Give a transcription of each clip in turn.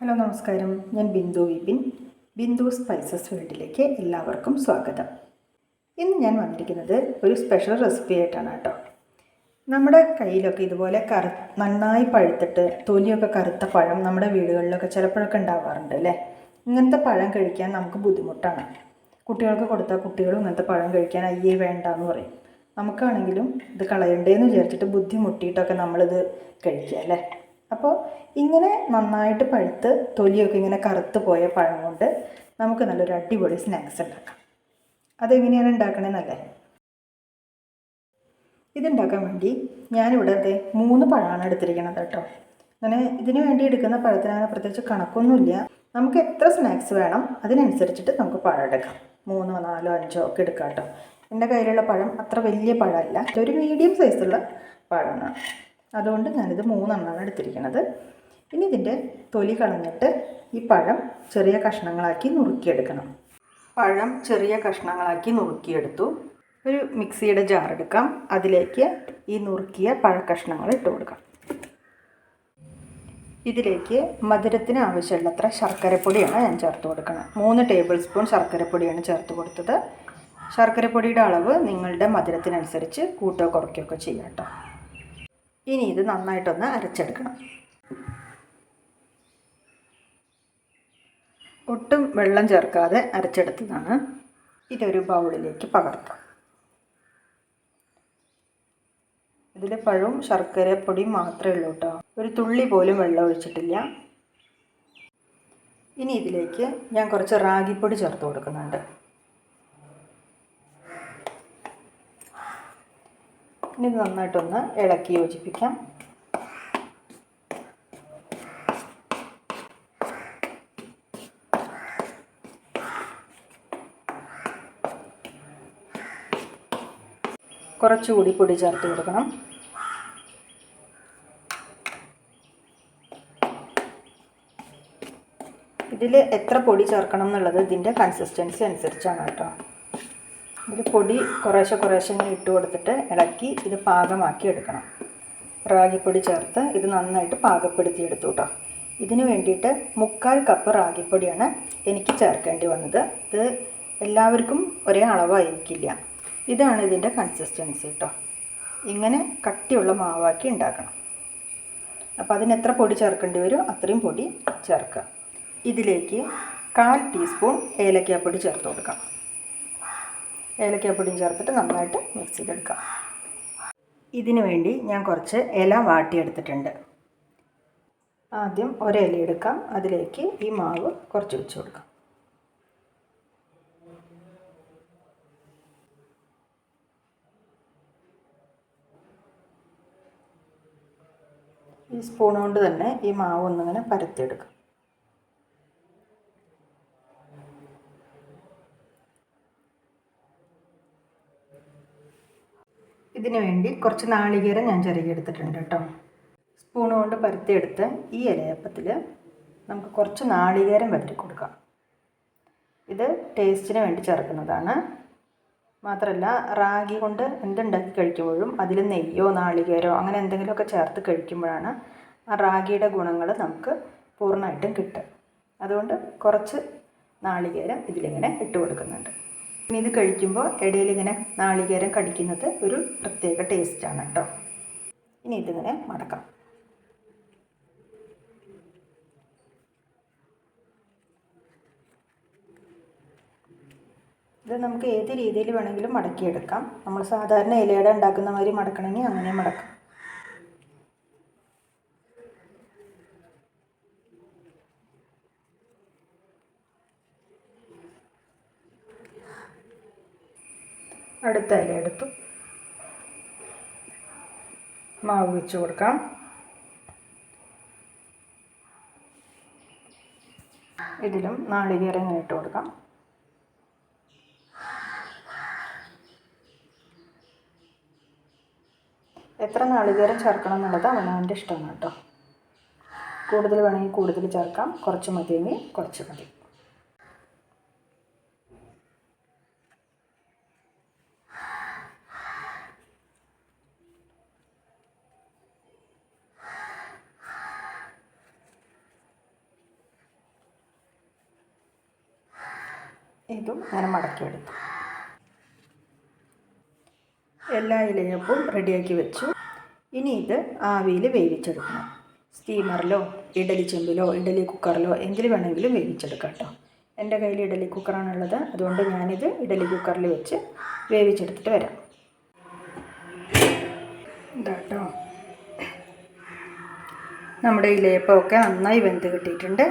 Hello നമസ്കാരം. ഞാൻ Bindu Vipin. Bindu spices വീട്ടിലേക്ക് എല്ലാവർക്കും സ്വാഗതം. ഇന്ന് ഞാൻ വന്നിരിക്കുന്നത് ഒരു സ്പെഷ്യൽ റെസിപ്പി ആയിട്ടാണ് കേട്ടോ. നമ്മുടെ കയ്യിലൊക്കെ ഇതുപോലെ കറു നന്നായി പഴുത്തിട്ട് തൊലിയൊക്കെ കറുത്ത പഴം നമ്മുടെ വീടുകളിലൊക്കെ ചിലപ്പോഴൊക്കെ ഉണ്ടാവാറുണ്ട് അല്ലേ? ഇങ്ങനത്തെ പഴം കഴിക്കാൻ നമുക്ക് ബുദ്ധിമുട്ടാണ്. കുട്ടികൾക്ക് കൊടുത്താൽ കുട്ടികളും ഇങ്ങനത്തെ പഴം കഴിക്കാൻ അയ്യേ വേണ്ട എന്ന് പറയും. നമുക്കാണെങ്കിലും ഇത് കളയണ്ടേന്ന് വിചാരിച്ചിട്ട് ബുദ്ധിമുട്ടിയിട്ടൊക്കെ നമ്മളിത് കഴിക്കുക അല്ലേ? അപ്പോൾ ഇങ്ങനെ നന്നായിട്ട് പഴുത്ത് തൊലിയൊക്കെ ഇങ്ങനെ കറുത്ത് പോയ പഴം കൊണ്ട് നമുക്ക് നല്ലൊരു അടിപൊളി സ്നാക്സ് ഉണ്ടാക്കാം. അതെങ്ങനെയാണ് ഉണ്ടാക്കണമെന്നല്ലേ ഇതുണ്ടാക്കാൻ വേണ്ടി ഞാനിവിടെ അതെ മൂന്ന് പഴമാണ് എടുത്തിരിക്കുന്നത് കേട്ടോ. അങ്ങനെ ഇതിന് വേണ്ടി എടുക്കുന്ന പഴത്തിന് അങ്ങനെ പ്രത്യേകിച്ച് കണക്കൊന്നുമില്ല. നമുക്ക് എത്ര സ്നാക്സ് വേണം അതിനനുസരിച്ചിട്ട് നമുക്ക് പഴം എടുക്കാം. മൂന്നോ നാലോ അഞ്ചോ ഒക്കെ എടുക്കാം കേട്ടോ. എന്റെ കയ്യിലുള്ള പഴം അത്ര വലിയ പഴമല്ല. ഒരു മീഡിയം സൈസുള്ള പഴമാണ്. അതുകൊണ്ട് ഞാനിത് മൂന്നെണ്ണമാണ് എടുത്തിരിക്കുന്നത് ഇനി ഇതിന്റെ തൊലി കളഞ്ഞിട്ട് ഈ പഴം ചെറിയ കഷ്ണങ്ങളാക്കി നുറുക്കിയെടുക്കണം. പഴം ചെറിയ കഷ്ണങ്ങളാക്കി നുറുക്കിയെടുത്തു. ഒരു മിക്സിയുടെ ജാർ എടുക്കാം. അതിലേക്ക് ഈ നുറുക്കിയ പഴക്കഷ്ണങ്ങൾ ഇട്ട് കൊടുക്കാം. ഇതിലേക്ക് മധുരത്തിന് ആവശ്യമുള്ളത്ര ശർക്കരപ്പൊടിയാണ് ഞാൻ ചേർത്ത് കൊടുക്കുന്നത് മൂന്ന് ടേബിൾ സ്പൂൺ ശർക്കരപ്പൊടിയാണ് ചേർത്ത് കൊടുത്തത്. ശർക്കരപ്പൊടിയുടെ അളവ് നിങ്ങളുടെ മധുരത്തിനനുസരിച്ച് കൂട്ടോ കുറയ്ക്കുകയൊക്കെ ചെയ്യാം കേട്ടോ. ഇനി ഇത് നന്നായിട്ടൊന്ന് അരച്ചെടുക്കണം. ഒട്ടും വെള്ളം ചേർക്കാതെ അരച്ചെടുത്തതാണ്. ഇതൊരു ബൗളിലേക്ക് പകർത്താം. ഇതിൽ പഴവും ശർക്കരപ്പൊടിയും മാത്രമേ ഉള്ളൂ കേട്ടോ. ഒരു തുള്ളി പോലും വെള്ളം ഒഴിച്ചിട്ടില്ല. ഇനി ഇതിലേക്ക് ഞാൻ കുറച്ച് റാഗിപ്പൊടി ചേർത്ത് കൊടുക്കുന്നുണ്ട്. ഇനി നന്നായിട്ടൊന്ന് ഇളക്കി യോജിപ്പിക്കാം. കുറച്ചുകൂടി പൊടി ചേർത്ത് കൊടുക്കണം. ഇതിൽ എത്ര പൊടി ചേർക്കണം എന്നുള്ളത് ഇതിന്റെ കൺസിസ്റ്റൻസി അനുസരിച്ചാണ് കേട്ടോ. ഇതിൽ പൊടി കുറേശ്ശെ കുറേശ്ശെ ഇങ്ങനെ ഇട്ട് കൊടുത്തിട്ട് ഇളക്കി ഇത് പാകമാക്കി എടുക്കണം. റാഗിപ്പൊടി ചേർത്ത് ഇത് നന്നായിട്ട് പാകപ്പെടുത്തി എടുത്തു കേട്ടോ ഇതിന് വേണ്ടിയിട്ട് മുക്കാൽ കപ്പ് റാഗിപ്പൊടിയാണ് എനിക്ക് ചേർക്കേണ്ടി വന്നത്. ഇത് എല്ലാവർക്കും ഒരേ അളവായിരിക്കില്ല. ഇതാണ് ഇതിന്റെ കൺസിസ്റ്റൻസി കേട്ടോ ഇങ്ങനെ കട്ടിയുള്ള മാവാക്കി ഉണ്ടാക്കണം. അപ്പോൾ അതിന് എത്ര പൊടി ചേർക്കേണ്ടി വരും? അത്രയും പൊടി ചേർക്കുക. ഇതിലേക്ക് കാൽ ടീസ്പൂൺ ഏലക്കാപ്പൊടി ചേർത്ത് കൊടുക്കാം. ഏലക്കാപ്പൊടിയും ചേർത്തിട്ട് നന്നായിട്ട് മിക്സ് ചെയ്തെടുക്കാം. ഇതിനു വേണ്ടി ഞാൻ കുറച്ച് ഇല വാട്ടിയെടുത്തിട്ടുണ്ട്. ആദ്യം ഒരില എടുക്കാം. അതിലേക്ക് ഈ മാവ് കുറച്ച് വെച്ച് കൊടുക്കാം. ഈ സ്പൂൺ കൊണ്ട് തന്നെ ഈ മാവ് ഒന്നിങ്ങനെ പരത്തിയെടുക്കാം. ഇതിന് വേണ്ടി കുറച്ച് നാളികേരം ഞാൻ ചിരകിയെടുത്തിട്ടുണ്ട് കേട്ടോ. സ്പൂൺ കൊണ്ട് പരത്തിയെടുത്ത് ഈ ഇലയപ്പത്തിൽ നമുക്ക് കുറച്ച് നാളികേരം പരത്തി കൊടുക്കാം. ഇത് ടേസ്റ്റിന് വേണ്ടി ചേർക്കുന്നതാണ് മാത്രമല്ല റാഗി കൊണ്ട് എന്തുണ്ടാക്കി കഴിക്കുമ്പോഴും അതിൽ നെയ്യോ നാളികേരോ അങ്ങനെ എന്തെങ്കിലുമൊക്കെ ചേർത്ത് കഴിക്കുമ്പോഴാണ് ആ റാഗിയുടെ ഗുണങ്ങൾ നമുക്ക് പൂർണമായിട്ടും കിട്ടുക. അതുകൊണ്ട് കുറച്ച് നാളികേരം ഇതിലിങ്ങനെ ഇട്ട് കൊടുക്കുന്നുണ്ട്. ഇത് കഴിക്കുമ്പോൾ ഇടയിൽ ഇങ്ങനെ നാളികേരം കടിക്കുന്നത് ഒരു പ്രത്യേക ടേസ്റ്റാണ് കേട്ടോ ഇനി ഇതിങ്ങനെ മടക്കാം. ഇത് നമുക്ക് ഏത് രീതിയിൽ വേണമെങ്കിലും മടക്കിയെടുക്കാം. നമ്മൾ സാധാരണ ഇലയുടെ ഉണ്ടാക്കുന്ന മാതിരി മടക്കണമെങ്കിൽ അങ്ങനെ മടക്കാം. അടുത്ത ഇല എടുത്തു. മാവ് വെച്ച് കൊടുക്കാം. ഇതിലും നാളികേരം ഇട്ട് കൊടുക്കാം. എത്ര നാളികേരം ചേർക്കണം എന്നുള്ളത് അവനവന്റെ ഇഷ്ടമാണ് കേട്ടോ. കൂടുതൽ വേണമെങ്കിൽ കൂടുതൽ ചേർക്കാം. കുറച്ച് മതിയെങ്കിൽ കുറച്ച് മതി. ഇതും അങ്ങനെ മടക്കിയെടുത്തു. എല്ലാ ഇലയപ്പും റെഡിയാക്കി വെച്ചു. ഇനി ഇത് ആവിയിൽ വേവിച്ചെടുക്കണം. സ്റ്റീമറിലോ ഇഡലി ചെമ്പിലോ ഇഡലി കുക്കറിലോ എന്തിൽ വേണമെങ്കിലും വേവിച്ചെടുക്കാം കേട്ടോ എന്റെ കയ്യിൽ ഇഡലി കുക്കറാണുള്ളത്. അതുകൊണ്ട് ഞാനിത് ഇഡലി കുക്കറിൽ വെച്ച് വേവിച്ചെടുത്തിട്ട് വരാം. ഇതാട്ടോ. നമ്മുടെ ഇലയപ്പമൊക്കെ നന്നായി വെന്ത് കിട്ടിയിട്ടുണ്ട്.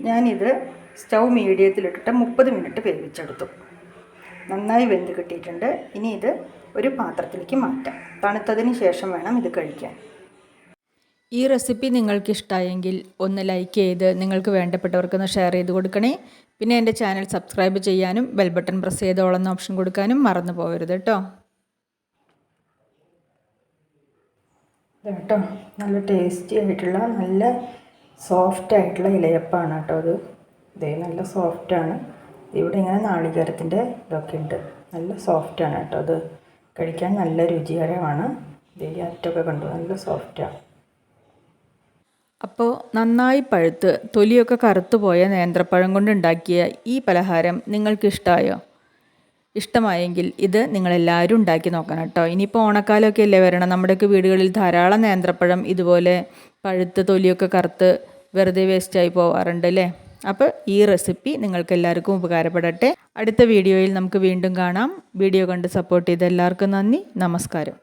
ഞാനിത് സ്റ്റൗ മീഡിയത്തിലിട്ടിട്ട് മുപ്പത് മിനിറ്റ് വേവിച്ചെടുത്തു. നന്നായി വെന്ത് കിട്ടിയിട്ടുണ്ട്. ഇനി ഇത് ഒരു പാത്രത്തിലേക്ക് മാറ്റാം. തണുത്തതിന് ശേഷം വേണം ഇത് കഴിക്കാൻ. ഈ റെസിപ്പി നിങ്ങൾക്ക് ഇഷ്ടമായെങ്കിൽ ഒന്ന് ലൈക്ക് ചെയ്ത് നിങ്ങൾക്ക് വേണ്ടപ്പെട്ടവർക്കൊന്ന് ഷെയർ ചെയ്ത് കൊടുക്കണേ. പിന്നെ എന്റെ ചാനൽ സബ്സ്ക്രൈബ് ചെയ്യാനും ബെൽ ബട്ടൺ പ്രസ് ചെയ്തോളെന്ന ഓപ്ഷൻ കൊടുക്കാനും മറന്നു പോകരുത് കേട്ടോ. കേട്ടോ നല്ല ടേസ്റ്റി ആയിട്ടുള്ള നല്ല സോഫ്റ്റ് ആയിട്ടുള്ള ഇലയപ്പാണ് കേട്ടോ അത്. ഇതേ നല്ല സോഫ്റ്റാണ് ഇവിടെ ഇങ്ങനെ നാളികേരത്തിന്റെ ഇതൊക്കെ ഉണ്ട്. നല്ല സോഫ്റ്റാണ് കേട്ടോ അത്. കഴിക്കാൻ നല്ല രുചികരമാണ്. ഇതേ അറ്റൊക്കെ കണ്ടു? നല്ല സോഫ്റ്റാണ് അപ്പോൾ നന്നായി പഴുത്ത് തൊലിയൊക്കെ കറുത്തുപോയ നേന്ത്രപ്പഴം കൊണ്ടുണ്ടാക്കിയ ഈ പലഹാരം നിങ്ങൾക്കിഷ്ടമായോ ഇഷ്ടമായെങ്കിൽ ഇത് നിങ്ങളെല്ലാവരും ഉണ്ടാക്കി നോക്കണം കേട്ടോ. ഇനിയിപ്പോൾ ഓണക്കാലമൊക്കെ അല്ലേ വരണം. നമ്മുടെയൊക്കെ വീടുകളിൽ ധാരാളം നേന്ത്രപ്പഴം ഇതുപോലെ പഴുത്ത് തൊലിയൊക്കെ കറുത്ത് വെറുതെ വേസ്റ്റായി പോവാറുണ്ട് അല്ലേ? അപ്പോൾ ഈ റെസിപ്പി നിങ്ങൾക്ക് എല്ലാവർക്കും ഉപകാരപ്പെടട്ടെ. അടുത്ത വീഡിയോയിൽ നമുക്ക് വീണ്ടും കാണാം. വീഡിയോ കണ്ട് സപ്പോർട്ട് ചെയ്ത എല്ലാവർക്കും നന്ദി. നമസ്കാരം.